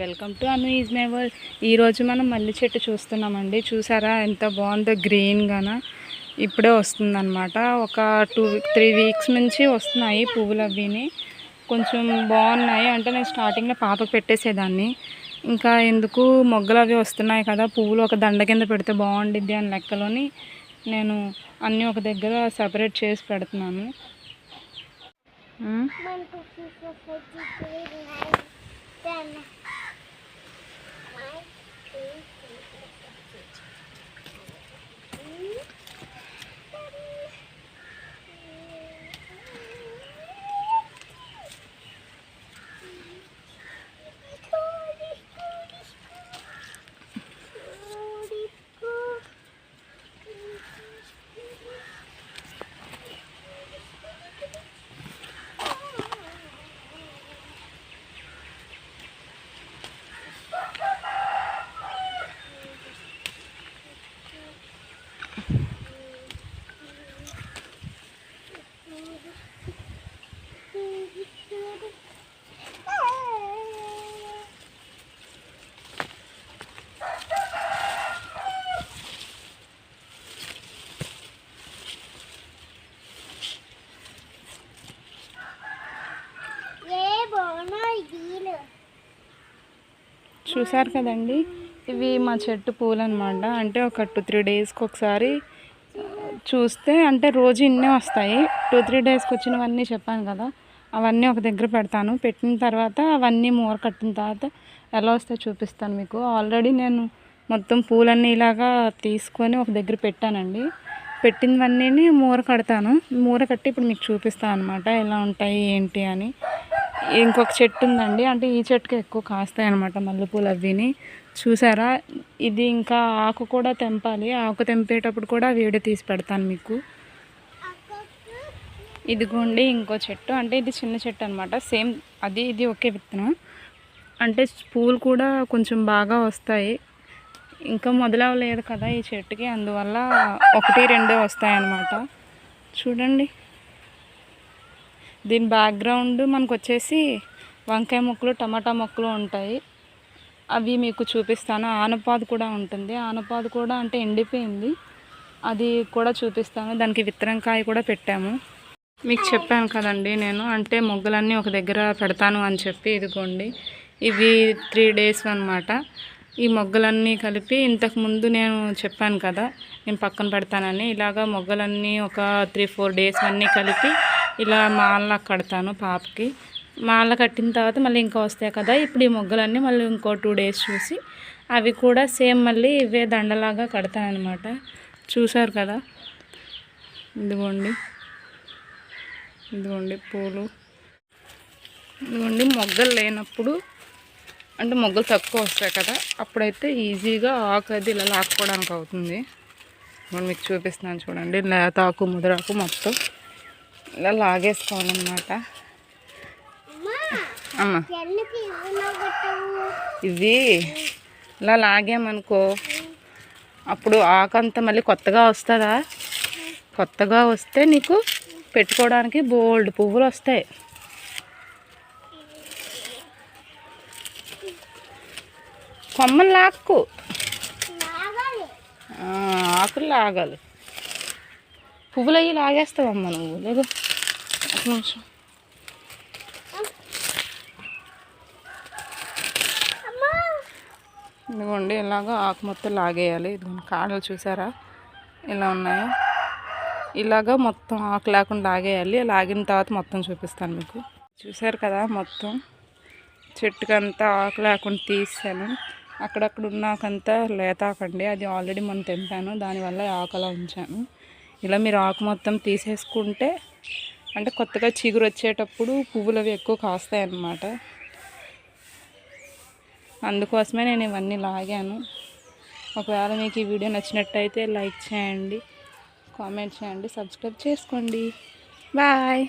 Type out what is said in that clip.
Welcome to Anu is my world ఈరోజు మనం మల్లి చెట్టు చూస్తున్నామండి. చూసారా? ఎంత బాగుందో గ్రీన్గాన ఇప్పుడే వస్తుందన్నమాట. ఒక టూ త్రీ వీక్స్ నుంచి వస్తున్నాయి పువ్వులు అవిని కొంచెం బాగున్నాయి. అంటే నేను స్టార్టింగ్లో పాపకు పెట్టేసేదాన్ని. ఇంకా ఎందుకు మొగ్గలు అవి వస్తున్నాయి కదా? పువ్వులు ఒక దండ కింద పెడితే బాగుండిద్ది అని లెక్కలోని నేను అన్నీ ఒక దగ్గర సపరేట్ చేసి పెడుతున్నాను. Then, my, two, చూసారు కదండి? ఇవి మా చెట్టు పూలు అనమాట అంటే ఒక టూ త్రీ డేస్కి ఒకసారి చూస్తే అంటే రోజు ఇన్నే వస్తాయి. టూ త్రీ డేస్కి వచ్చినవన్నీ చెప్పాను కదా. అవన్నీ ఒక దగ్గర పెడతాను. పెట్టిన తర్వాత అవన్నీ మూర కట్టిన తర్వాత ఎలా వస్తాయో చూపిస్తాను మీకు. ఆల్రెడీ నేను మొత్తం పూలన్నీ ఇలాగా తీసుకొని ఒక దగ్గర పెట్టానండి. పెట్టినవన్నీ మూర కడతాను. మూర కట్టి ఇప్పుడు మీకు చూపిస్తాను అనమాట ఎలా ఉంటాయి ఏంటి అని. ఇంకొక చెట్టు ఉందండి అంటే ఈ చెట్టుకి ఎక్కువ కాస్తాయి అనమాట మల్లెపూలు అవిని చూసారా? ఇది ఇంకా ఆకు కూడా తెంపాలి. ఆకు తెంపేటప్పుడు కూడా వీడియో తీసి పెడతాను మీకు. ఇదిగోండి ఇంకో చెట్టు. అంటే ఇది చిన్న చెట్టు అనమాట సేమ్ అది ఇది ఒకే విత్తనం. అంటే పూలు కూడా కొంచెం బాగా వస్తాయి. ఇంకా మొదలవలేదు కదా ఈ చెట్టుకి. అందువల్ల ఒకటి రెండే వస్తాయి అన్నమాట. చూడండి. దీని బ్యాక్గ్రౌండ్ మనకు వచ్చేసి వంకాయ మొక్కలు టమాటా మొక్కలు ఉంటాయి. అవి మీకు చూపిస్తాను. ఆనపాదు కూడా ఉంటుంది. ఆనపాదు కూడా అంటే ఎండిపోయింది. అది కూడా చూపిస్తాను. దానికి విత్తనంకాయ కూడా పెట్టాము. మీకు చెప్పాను కదండి నేను. అంటే మొగ్గలన్నీ ఒక దగ్గర పెడతాను అని చెప్పి ఇదిగోండి. ఇవి త్రీ డేస్ అన్నమాట. ఈ మొగ్గలన్నీ కలిపి ఇంతకుముందు నేను చెప్పాను కదా నేను పక్కన పెడతానని. ఇలాగా మొగ్గలన్నీ ఒక త్రీ ఫోర్ డేస్ అన్నీ కలిపి ఇలా మాల కడతాను పాపకి. మాల కట్టిన తర్వాత మళ్ళీ ఇంకా వస్తాయి కదా ఇప్పుడు ఈ మొగ్గలన్నీ మళ్ళీ ఇంకో టూ డేస్ చూసి అవి కూడా సేమ్ మళ్ళీ ఇవే దండలాగా కడతానమాట అనమాట చూసారు కదా? ఇదిగోండి. ఇదిగోండి పూలు. ఇదిగోండి మొగ్గలు లేనప్పుడు అంటే మొగ్గలు తక్కువ వస్తాయి కదా అప్పుడైతే ఈజీగా ఆకు అది ఇలా లాక్కోవడానికి అవుతుంది. మనం మీకు చూపిస్తున్నాను చూడండి లేతాకు ముదరాకు మొత్తం ఇలా లాగేసుకోవాలన్నమాట. అమ్మ ఇవి ఇలా లాగామనుకో అప్పుడు ఆకంతా మళ్ళీ కొత్తగా వస్తుందా? కొత్తగా వస్తే నీకు పెట్టుకోవడానికి బోల్డ్ పువ్వులు వస్తాయి. కొమ్మలు లాక్కు. ఆకులు లాగాలి. పువ్వులు అయ్యి లాగేస్తావమ్మా నువ్వు. లేదు. ఒక నిమిషం. ఇదిగోండి ఇలాగ ఆకు మొత్తం లాగేయాలి. ఇదిగోండి కాడలు చూసారా? ఇలా ఉన్నాయో? ఇలాగ మొత్తం ఆకు లేకుండా లాగేయాలి. లాగిన తర్వాత మొత్తం చూపిస్తాను మీకు. చూసారు కదా మొత్తం? చెట్టుకంతా ఆకు లేకుండా తీసాను. అక్కడక్కడ ఉన్నాకంతా లేతాకండి. అది ఆల్రెడీ మనం తెంపాను. దానివల్ల ఆకలా ఉంచాను. ఇలా మీరు ఆకు మొత్తం తీసేసుకుంటే అంటే కొత్తగా చిగురు వచ్చేటప్పుడు పువ్వులు అవి ఎక్కువ కాస్తాయి అన్నమాట అందుకోసమే నేను ఇవన్నీ లాగాను. ఒకవేళ మీకు ఈ వీడియో నచ్చినట్టయితే లైక్ చేయండి కామెంట్ చేయండి సబ్స్క్రైబ్ చేసుకోండి. బాయ్.